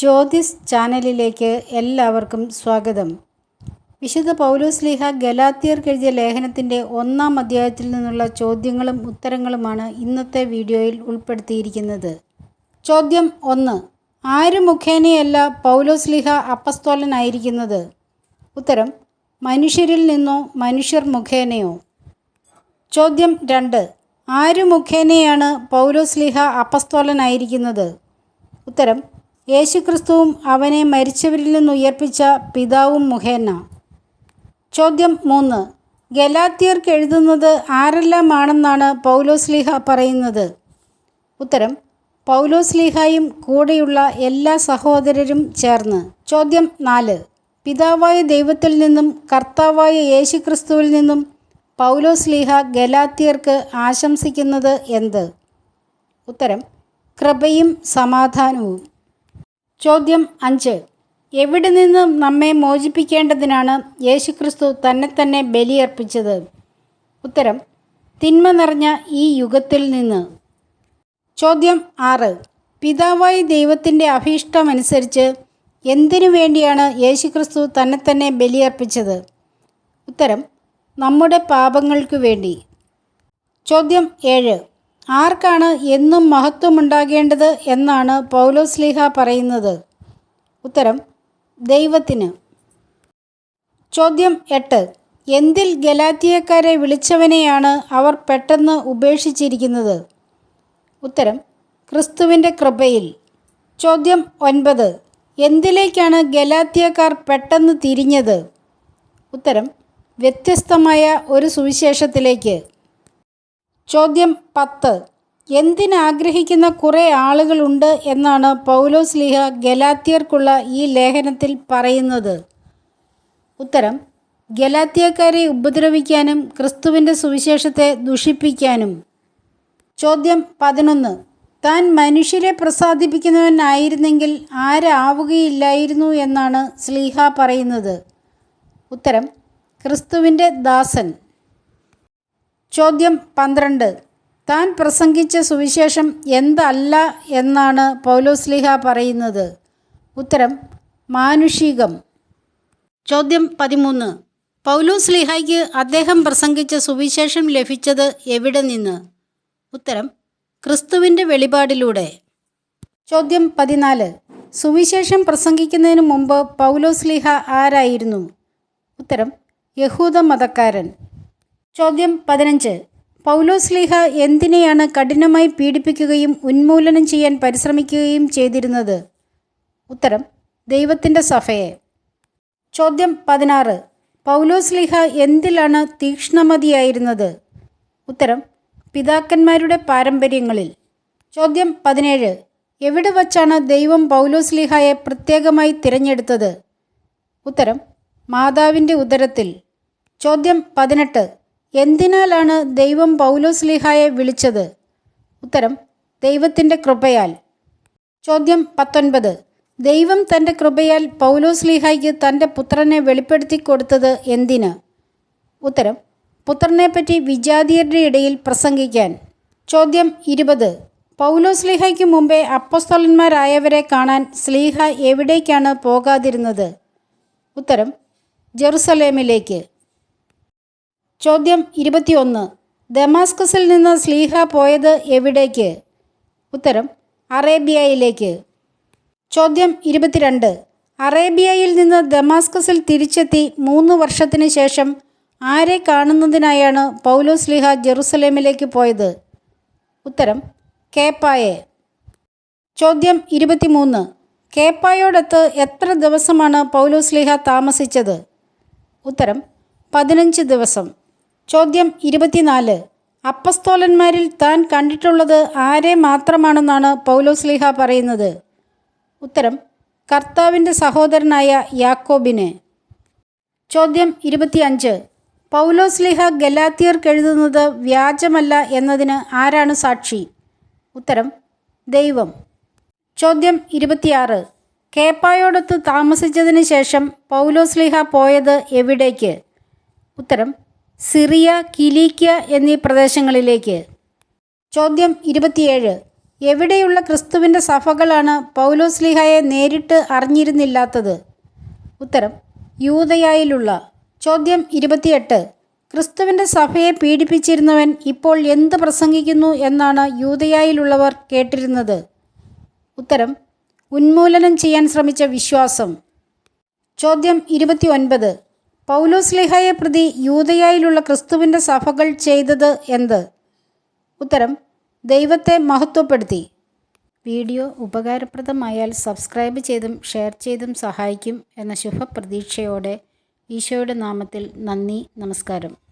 ജ്യോതിസ് ചാനലിലേക്ക് എല്ലാവർക്കും സ്വാഗതം. വിശുദ്ധ പൗലോസ്ലീഹ ഗലാത്തിയർക്ക് എഴുതിയ ലേഖനത്തിന്റെ ഒന്നാം അധ്യായത്തിൽ നിന്നുള്ള ചോദ്യങ്ങളും ഉത്തരങ്ങളുമാണ് ഇന്നത്തെ വീഡിയോയിൽ ഉൾപ്പെടുത്തിയിരിക്കുന്നത്. ചോദ്യം ഒന്ന് ആര് മുഖേനയല്ല പൗലോസ് ലീഹ അപ്പസ്തോലനായിരിക്കുന്നത്? ഉത്തരം മനുഷ്യരിൽ നിന്നോ മനുഷ്യർ മുഖേനയോ. ചോദ്യം രണ്ട് ആര് മുഖേനയാണ് പൗലോസ് പൗലോസ്ലിഹ അപ്പസ്തോലനായിരിക്കുന്നത്? ഉത്തരം യേശുക്രിസ്തുവും അവനെ മരിച്ചവരിൽ നിന്ന് ഉയർപ്പിച്ച പിതാവും മുഖേന ചോദ്യം മൂന്ന്. ഗലാത്തിയർക്ക് എഴുതുന്നത് ആരെല്ലാമാണെന്നാണ് പൗലോസ്ലിഹ പറയുന്നത്? ഉത്തരം പൗലോസ്ലിഹയും കൂടെയുള്ള എല്ലാ സഹോദരരും ചേർന്ന്. ചോദ്യം നാല്. പിതാവായ ദൈവത്തിൽ നിന്നും കർത്താവായ യേശുക്രിസ്തുവിൽ നിന്നും പൗലോസ്ലിഹ ഗലാത്തിയർക്ക് ആശംസിക്കുന്നത് എന്ത്? ഉത്തരം കൃപയും സമാധാനവും. ചോദ്യം അഞ്ച്. എവിടെ നിന്നും നമ്മെ മോചിപ്പിക്കേണ്ടതിനാണ് യേശുക്രിസ്തു തന്നെ തന്നെ ബലിയർപ്പിച്ചത്? ഉത്തരം തിന്മ നിറഞ്ഞ ഈ യുഗത്തിൽ നിന്ന്. ചോദ്യം ആറ്. പിതാവായി ദൈവത്തിന്റെ അഭീഷ്ടമനുസരിച്ച് എന്തിനു വേണ്ടിയാണ് യേശുക്രിസ്തു തന്നെ തന്നെ ബലിയർപ്പിച്ചത്? ഉത്തരം നമ്മുടെ പാപങ്ങൾക്ക് വേണ്ടി. ചോദ്യം ഏഴ്. ആർക്കാണ് എന്നും മഹത്വമുണ്ടാകേണ്ടത് എന്നാണ് പൗലോസ്ലിഹ പറയുന്നത്. ഉത്തരം ദൈവത്തിന്. ചോദ്യം എട്ട് എന്തിൽ ഗലാത്തിയക്കാരെ വിളിച്ചവനെയാണ് അവർ പെട്ടെന്ന് ഉപേക്ഷിച്ചിരിക്കുന്നത്? ഉത്തരം ക്രിസ്തുവിന്റെ കൃപയിൽ. ചോദ്യം ഒൻപത് എന്തിലേക്കാണ് ഗലാത്തിയക്കാർ പെട്ടെന്ന് തിരിഞ്ഞത്? ഉത്തരം വ്യത്യസ്തമായ ഒരു സുവിശേഷത്തിലേക്ക്. ചോദ്യം പത്ത്. എന്തിനാഗ്രഹിക്കുന്ന കുറേ ആളുകളുണ്ട് എന്നാണ് പൗലോസ് ലീഹ ഗലാത്തിയർക്കുള്ള ഈ ലേഖനത്തിൽ പറയുന്നത്. ഉത്തരം ഗലാത്തിയക്കാരെ ഉപദ്രവിക്കാനും ക്രിസ്തുവിന്റെ സുവിശേഷത്തെ ദുഷിപ്പിക്കാനും. ചോദ്യം പതിനൊന്ന്. താൻ മനുഷ്യരെ പ്രസാദിപ്പിക്കുന്നവനായിരുന്നെങ്കിൽ ആരാവുകയില്ലായിരുന്നു എന്നാണ് സ്ലീഹ പറയുന്നത്. ഉത്തരം ക്രിസ്തുവിന്റെ ദാസൻ. ചോദ്യം പന്ത്രണ്ട്. താൻ പ്രസംഗിച്ച സുവിശേഷം എന്തല്ല എന്നാണ് പൗലോസ്ലിഹ പറയുന്നത്. ഉത്തരം മാനുഷികം. ചോദ്യം പതിമൂന്ന്. പൗലോസ്ലിഹയ്ക്ക് അദ്ദേഹം പ്രസംഗിച്ച സുവിശേഷം ലഭിച്ചത് എവിടെ നിന്ന്? ഉത്തരം ക്രിസ്തുവിന്റെ വെളിപാടിലൂടെ. ചോദ്യം പതിനാല്. സുവിശേഷം പ്രസംഗിക്കുന്നതിന് മുമ്പ് പൗലോസ്ലിഹ ആരായിരുന്നു? ഉത്തരം യഹൂദ മതക്കാരൻ ചോദ്യം പതിനഞ്ച്. പൗലോസ്ലിഹ എന്തിനെയാണ് കഠിനമായി പീഡിപ്പിക്കുകയും ഉന്മൂലനം ചെയ്യാൻ പരിശ്രമിക്കുകയും ചെയ്തിരുന്നത്? ഉത്തരം ദൈവത്തിന്റെ സഭയെ. ചോദ്യം പതിനാറ്. പൗലോസ്ലിഹ എന്തിലാണ് തീക്ഷ്ണമതിയായിരുന്നത്? ഉത്തരം പിതാക്കന്മാരുടെ പാരമ്പര്യങ്ങളിൽ. ചോദ്യം പതിനേഴ്. എവിടെ വച്ചാണ് ദൈവം പൗലോസ്ലിഹയെ പ്രത്യേകമായി തിരഞ്ഞെടുത്തത്? ഉത്തരം മാതാവിന്റെ ഉദരത്തിൽ. ചോദ്യം പതിനെട്ട്. എന്തിനാലാണ് ദൈവം പൗലോസ് പൗലോസ്ലിഹായെ വിളിച്ചത്? ഉത്തരം ദൈവത്തിന്റെ കൃപയാൽ. ചോദ്യം പത്തൊൻപത് ദൈവം തന്റെ കൃപയാൽ പൗലോസ് പൗലോസ്ലിഹായ്ക്ക് തന്റെ പുത്രനെ വെളിപ്പെടുത്തി കൊടുത്തത് എന്തിന്? ഉത്തരം പുത്രനെപ്പറ്റി വിജാതിയരുടെ ഇടയിൽ പ്രസംഗിക്കാൻ. ചോദ്യം ഇരുപത് പൗലോസ്ലിഹയ്ക്ക് മുമ്പേ അപ്പസ്തോലന്മാരായവരെ കാണാൻ സ്ലീഹ എവിടേക്കാണ് പോകാതിരുന്നത്? ഉത്തരം ജെറുസലേമിലേക്ക്. ചോദ്യം ഇരുപത്തിയൊന്ന്. ദമാസ്കസിൽ നിന്ന് സ്ലീഹ പോയത് എവിടേക്ക്? ഉത്തരം അറേബ്യയിലേക്ക്. ചോദ്യം ഇരുപത്തിരണ്ട്. അറേബ്യയിൽ നിന്ന് ദമാസ്കസിൽ തിരിച്ചെത്തി മൂന്ന് വർഷത്തിന് ശേഷം ആരെ കാണുന്നതിനായാണ് പൗലോസ്ലിഹ ജെറുസലേമിലേക്ക് പോയത്? ഉത്തരം കേപ്പായെ. ചോദ്യം ഇരുപത്തിമൂന്ന്. കേപ്പായോടൊത്ത് എത്ര ദിവസമാണ് പൗലോസ്ലിഹ താമസിച്ചത്? ഉത്തരം പതിനഞ്ച് ദിവസം. ചോദ്യം ഇരുപത്തിനാല്. അപ്പസ്തോലന്മാരിൽ താൻ കണ്ടിട്ടുള്ളത് ആരെ മാത്രമാണെന്നാണ് പൗലോസ്ലിഹ പറയുന്നത്. ഉത്തരം കർത്താവിന്റെ സഹോദരനായ യാക്കോബിനെ. ചോദ്യം ഇരുപത്തിയഞ്ച്. പൗലോസ്ലിഹ ഗലാത്തിയർക്ക് എഴുതുന്നത് വ്യാജമല്ല എന്നതിന് ആരാണ് സാക്ഷി? ഉത്തരം ദൈവം. ചോദ്യം ഇരുപത്തിയാറ്. കേപ്പായോടൊത്ത് താമസിച്ചതിന് ശേഷം പൗലോസ്ലിഹ പോയത് എവിടേക്ക്? ഉത്തരം സിറിയ കിലീക്യ എന്നീ പ്രദേശങ്ങളിലേക്ക്. ചോദ്യം ഇരുപത്തിയേഴ്. എവിടെയുള്ള ക്രിസ്തുവിന്റെ സഭകളാണ് പൗലോസ്ലിഹയെ നേരിട്ട് അറിഞ്ഞിരുന്നില്ലാത്തത്? ഉത്തരം യൂതയായിലുള്ള ചോദ്യം ഇരുപത്തിയെട്ട്. ക്രിസ്തുവിന്റെ സഭയെ പീഡിപ്പിച്ചിരുന്നവൻ ഇപ്പോൾ എന്ത് പ്രസംഗിക്കുന്നു എന്നാണ് യൂതയായിലുള്ളവർ കേട്ടിരുന്നത്? ഉത്തരം ഉന്മൂലനം ചെയ്യാൻ ശ്രമിച്ച വിശ്വാസം. ചോദ്യം ഇരുപത്തി ഒൻപത് പൗലോസ്ലിഹയെ പ്രതി യൂതയായിലുള്ള ക്രിസ്തുവിന്റെ സഭകൾ ചെയ്തത് എന്ത്? ഉത്തരം ദൈവത്തെ മഹത്വപ്പെടുത്തി. വീഡിയോ ഉപകാരപ്രദമായാൽ സബ്സ്ക്രൈബ് ചെയ്തും ഷെയർ ചെയ്തും സഹായിക്കും എന്ന ശുഭപ്രതീക്ഷയോടെ ഈശോയുടെ നാമത്തിൽ നന്ദി നമസ്കാരം.